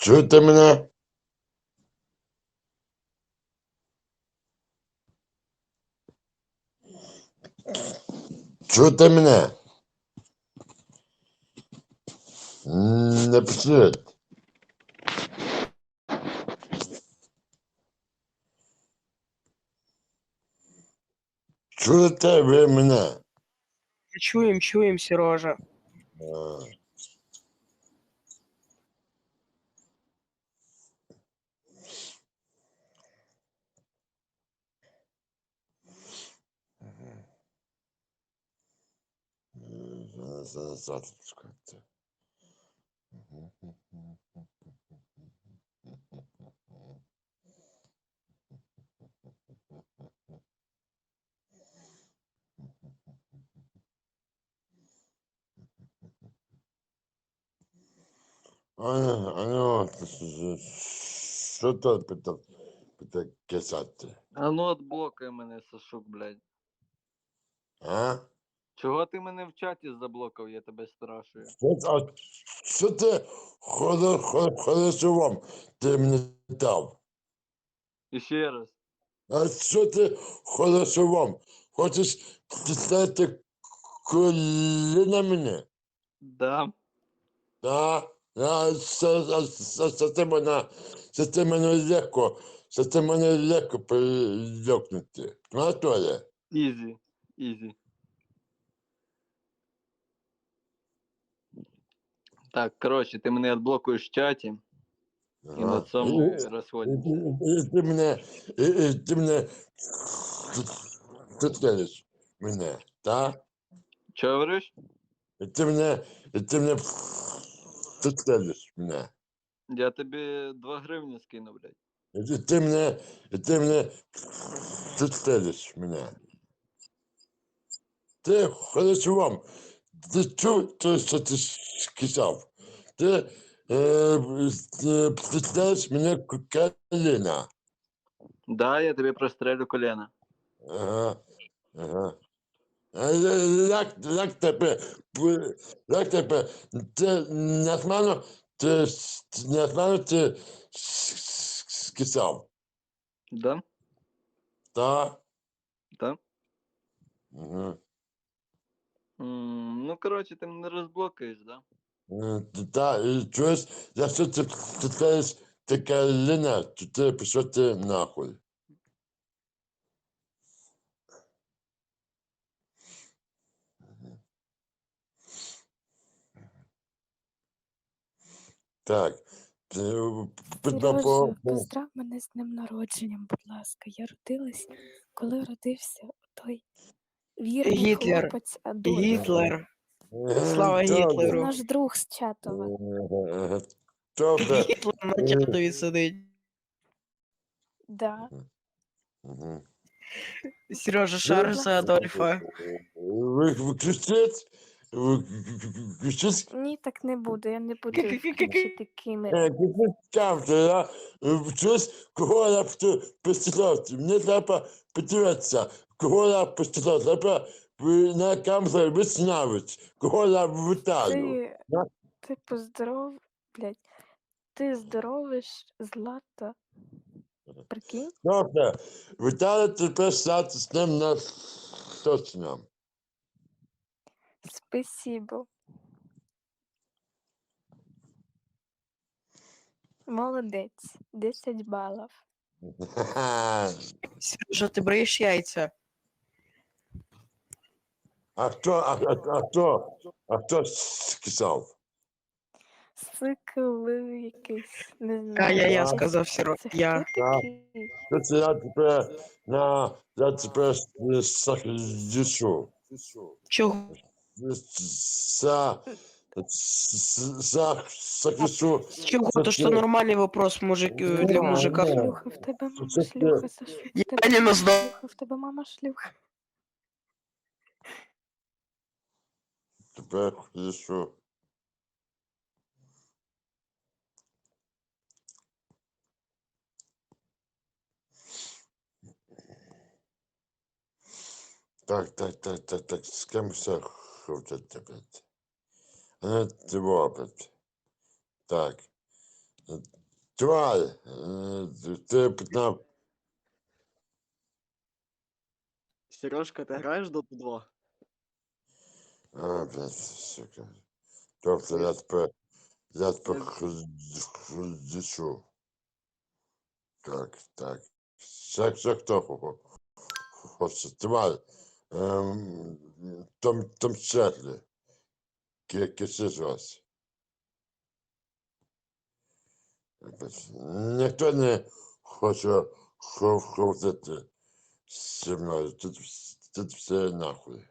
Чуєте мене? Чуєте мене? М, Не пишіть. Чуєте ви мене? Чуем, чуем, Сережа. А. М, зараз- зараз- зараз, чекайте. Аня, Аня, що то питав? Питав кисати? А ну отблокай мене, Сашук, блядь. А? Чого ти мене в чаті заблокав, я тебе страшую. Що, а що ти хоро- хо- хорошо ти мені дав? І ще раз. А що ти хорошо Хочеш тисати коліна мене? Да. Да? А це, це мене, це, це мене легко, це, це мене легко прилюкнути. Анатолій? Ізі. Ізі. Так, коротше, ти мене відблокуєш в чаті і на цьому розходимося. Ти мене, ти мене тискаєш мене, так? Що говориш? Ти мене, ти мене тискаєш мене. Я тобі 2 гривні скину, блядь. Ти, мене, ти мене тискаєш мене. Ти хорошо вам. Ти чув те, що ти сказав? Ти е, тискаєш мене коліна. Да, я тобі прострелю коліна. Ага, ага. Як, як тебе, як тебе, ти несмано, ти несмано ти с- с- скисав, Да? Да? Угу. М, Ну, коротше, ти мене розблокаєш, да? Та, і чуєш, якщо ти питаєш така ліна, то ти пішов ти нахуй. Так. ти, е, Сережа, по- по- поздрав мене з днем народженням, будь ласка. Я родилась, коли родився той вірний Гітлер. хлопець Адольф. Гітлер. Е, Слава добре. Гітлеру. наш друг з Чатова. Е, Добре. Гітлер на чатові сидить. Да. Мгм. Сережа шар за Адольфа. Ви ви кричите? Ні, так не буду. Я не буду кричити кими. Е, кричите там, я щось, кого я постріляти. Мені треба подивитися, кого я постріляти. Треба на виснавити, кого я витаю. Ти, ти поздоров, блядь. Ти здоровиш злата. Прикинь? Добре, вітаю тебе стати з ним на точно. Спасибо. Молодець. 10 балів. Ха-ха. Сережа, ти бреєш яйця. А хто, а, а, а хто, а хто сказав? Цикл якийсь, не знаю. А я, я А. сказав Сережа. Це Я. хто такий? Це я тебе на, я тебе сахлішу. Чого? За, за, сахлішу. З чого? То що нормальний вопрос мужик, е, для мужика. Ні. Шлюха, в тебе мама Це ти. шлюха, Сашу. в Я тебе не мама знав. шлюха, В тебе мама шлюха. Тебе лішу. Так, так, так, так, так, з ким все хочуть тебе? Не тебе опять. Так. Тварь, е, ти питав, Сережка, ти граєш до 2? А, блядь, сука. Тобто я тепер, я тепер хрдичу. Так, так. Ще, ще хто хо- хоче, тварь, ем, Том, Том Чарлі. Киси з вас. Ніхто не хоче ховати зі мною. Тут, тут все нахуй.